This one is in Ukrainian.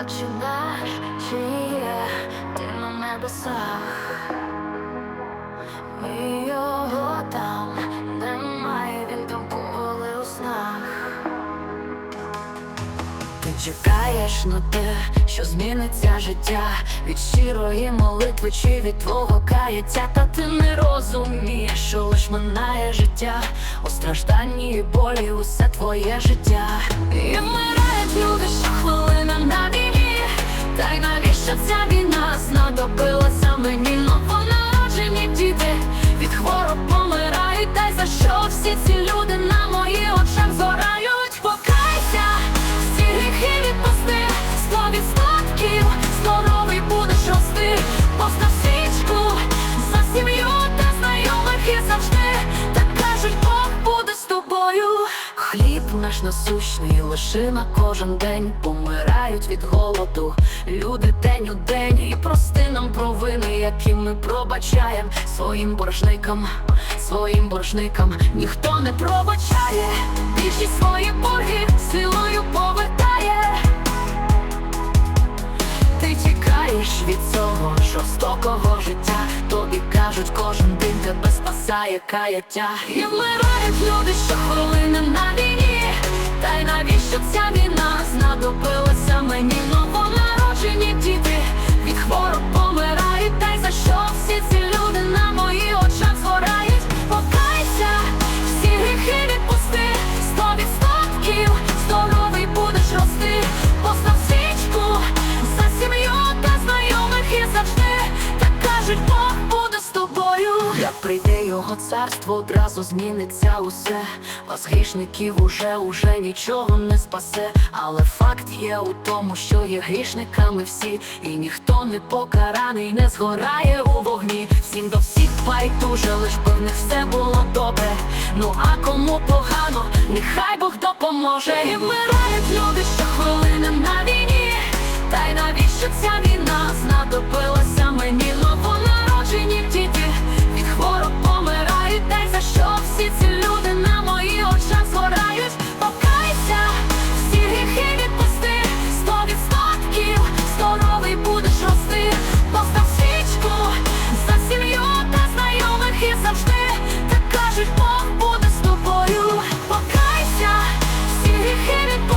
Очі наші є, ти на небесах, і його там немає, він там коли у снах. Ти чекаєш на те, що зміниться життя. Від щирої молитви чи від твого каяття, та ти не розумієш, що лиш минає життя, у стражданні і болі усе твоє життя. І вмирають люди, що хвилина й наш насущний лиши на кожен день, помирають від голоду. Люди день у день і прости нам провини, які ми пробачаєм своїм боржникам, своїм боржникам ніхто не пробачає, більшість свої борги силою повертає. Ти тікаєш від цього жорстокого життя, тобі кажуть, кожен день тебе спасає каяття. І вмирають люди, що хвилини на війні. Та й навіщо ця війна знадобилася мені? Його царство, одразу зміниться усе. Вас грішників уже уже нічого не спасе. Але факт є у тому, що є грішниками всі, і ніхто не покараний, не згорає у вогні. Всім до всіх байдуже, лиш би в них все було добре. Ну а кому погано, нехай Бог допоможе. І вмирають люди, що хвилини на війні. Та й навіщо ця? hear it.